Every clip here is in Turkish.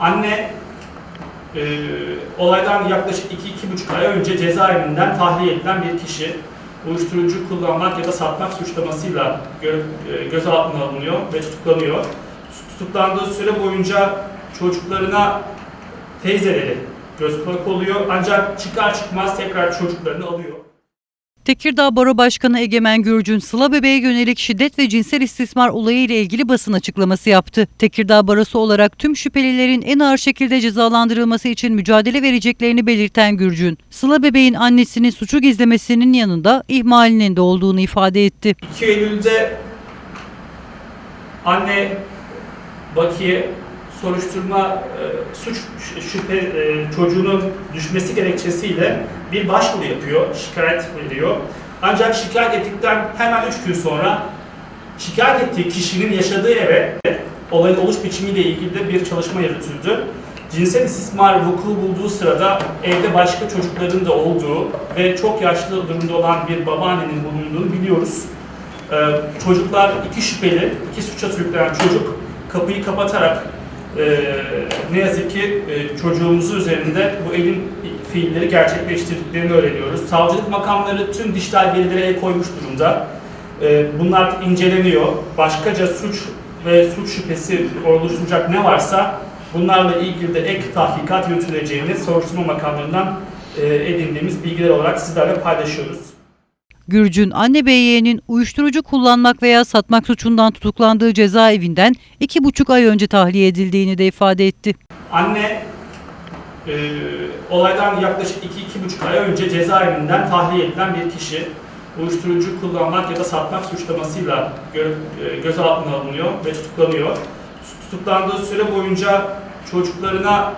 Anne e, olaydan yaklaşık 2-2,5 ay önce cezaevinden tahliye edilen bir kişi uyuşturucu kullanmak ya da satmak suçlamasıyla gö- e, gözaltına alınıyor ve tutuklanıyor. Tutuklandığı süre boyunca çocuklarına teyzeleri göz kulak oluyor ancak çıkar çıkmaz tekrar çocuklarını alıyor. Tekirdağ Baro Başkanı Egemen Gürcün, Sıla bebeğe yönelik şiddet ve cinsel istismar olayı ile ilgili basın açıklaması yaptı. Tekirdağ Barosu olarak tüm şüphelilerin en ağır şekilde cezalandırılması için mücadele vereceklerini belirten Gürcün, Sıla bebeğin annesinin suçu gizlemesinin yanında ihmalinin de olduğunu ifade etti. 2 Eylül'de anne Bakiye soruşturma e, suç şüphe e, çocuğunun düşmesi gerekçesiyle bir başvuru yapıyor, şikayet veriyor. Ancak şikayet ettikten hemen 3 gün sonra şikayet ettiği kişinin yaşadığı eve olayın oluş biçimiyle ilgili de bir çalışma yürütüldü. Cinsel istismar vuku bulduğu sırada evde başka çocukların da olduğu ve çok yaşlı durumda olan bir babaannenin bulunduğunu biliyoruz. Ee, çocuklar iki şüpheli, iki suça sürüklenen çocuk kapıyı kapatarak e, ne yazık ki e, çocuğumuzun üzerinde bu elin fiilleri gerçekleştirdiklerini öğreniyoruz. Savcılık makamları tüm dijital verilere el koymuş durumda. E, bunlar inceleniyor. Başkaca suç ve suç şüphesi oluşturacak ne varsa bunlarla ilgili de ek tahkikat yürütüleceğini soruşturma makamlarından e, edindiğimiz bilgiler olarak sizlerle paylaşıyoruz. Gürcün, anne ve uyuşturucu kullanmak veya satmak suçundan tutuklandığı cezaevinden iki buçuk ay önce tahliye edildiğini de ifade etti. Anne e, olaydan yaklaşık 2-2,5 ay önce cezaevinden tahliye edilen bir kişi uyuşturucu kullanmak ya da satmak suçlamasıyla gö- e, gözaltına alınıyor ve tutuklanıyor. Tutuklandığı süre boyunca çocuklarına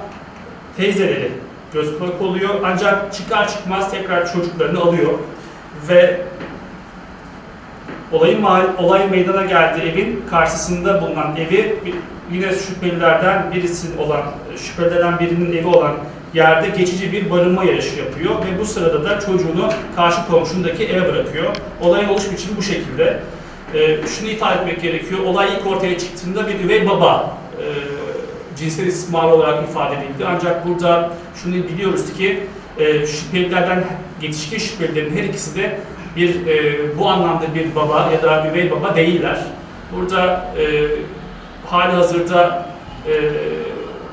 teyzeleri göz kulak oluyor ancak çıkar çıkmaz tekrar çocuklarını alıyor ve olayın olay meydana geldiği evin karşısında bulunan evi yine şüphelilerden birisi olan şüphelilerden birinin evi olan yerde geçici bir barınma yarışı yapıyor ve bu sırada da çocuğunu karşı komşundaki eve bırakıyor. Olayın oluş biçimi bu şekilde. Ee, şunu ifade etmek gerekiyor. Olay ilk ortaya çıktığında bir üvey baba e, cinsel istismar olarak ifade edildi. Ancak burada şunu biliyoruz ki e, şüphelilerden yetişkin şüphelilerin her ikisi de bir e, bu anlamda bir baba ya da üvey baba değiller. Burada e, hali hazırda e,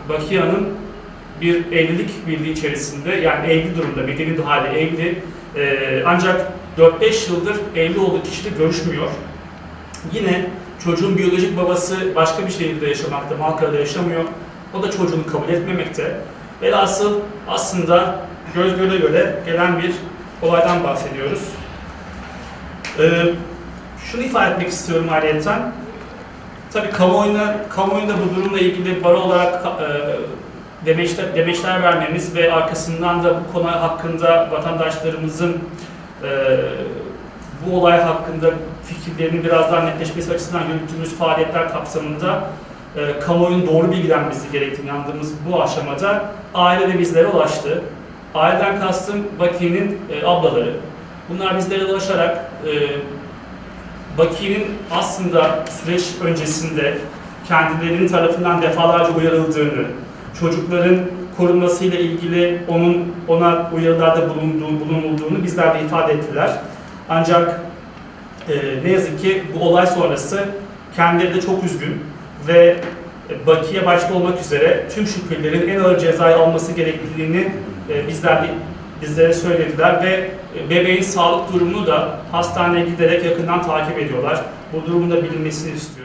Bakiye Hanım bir evlilik birliği içerisinde yani evli durumda, medeni hali evli e, ancak 4-5 yıldır evli olduğu kişiyle görüşmüyor. Yine çocuğun biyolojik babası başka bir şehirde yaşamakta, Malkara'da yaşamıyor. O da çocuğunu kabul etmemekte. Velhasıl aslında göz göre göre gelen bir olaydan bahsediyoruz. Ee, şunu ifade etmek istiyorum ayrıyeten. Tabii kamuoyuna, kamuoyunda bu durumla ilgili baro olarak e, demeçler, demeçler vermemiz ve arkasından da bu konu hakkında vatandaşlarımızın e, bu olay hakkında fikirlerinin biraz daha netleşmesi açısından yürüttüğümüz faaliyetler kapsamında e, kamuoyunun doğru bilgilenmesi gerektiğini inandığımız bu aşamada aile de bizlere ulaştı. Aileden kastım Baki'nin e, ablaları. Bunlar bizlere ulaşarak e, Baki'nin aslında süreç öncesinde kendilerinin tarafından defalarca uyarıldığını, çocukların korunmasıyla ilgili onun ona uyarılarda bulunduğu, bulunulduğunu bizler de ifade ettiler. Ancak e, ne yazık ki bu olay sonrası kendileri de çok üzgün ve Bakiye başta olmak üzere tüm şüphelilerin en ağır cezayı alması gerektiğini e, bizler bizlere söylediler ve e, bebeğin sağlık durumunu da hastaneye giderek yakından takip ediyorlar. Bu durumun da bilinmesini istiyorum.